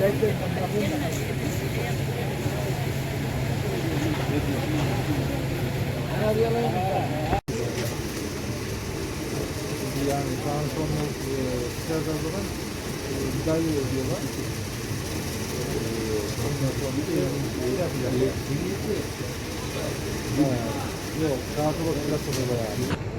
Ee, yani daha sonra e, dışarıda e, müdahale ediyorlar. Ee, ondan sonra e, bir şey yapıyorlar. Yok, sağa sola biraz oluyorlar yani.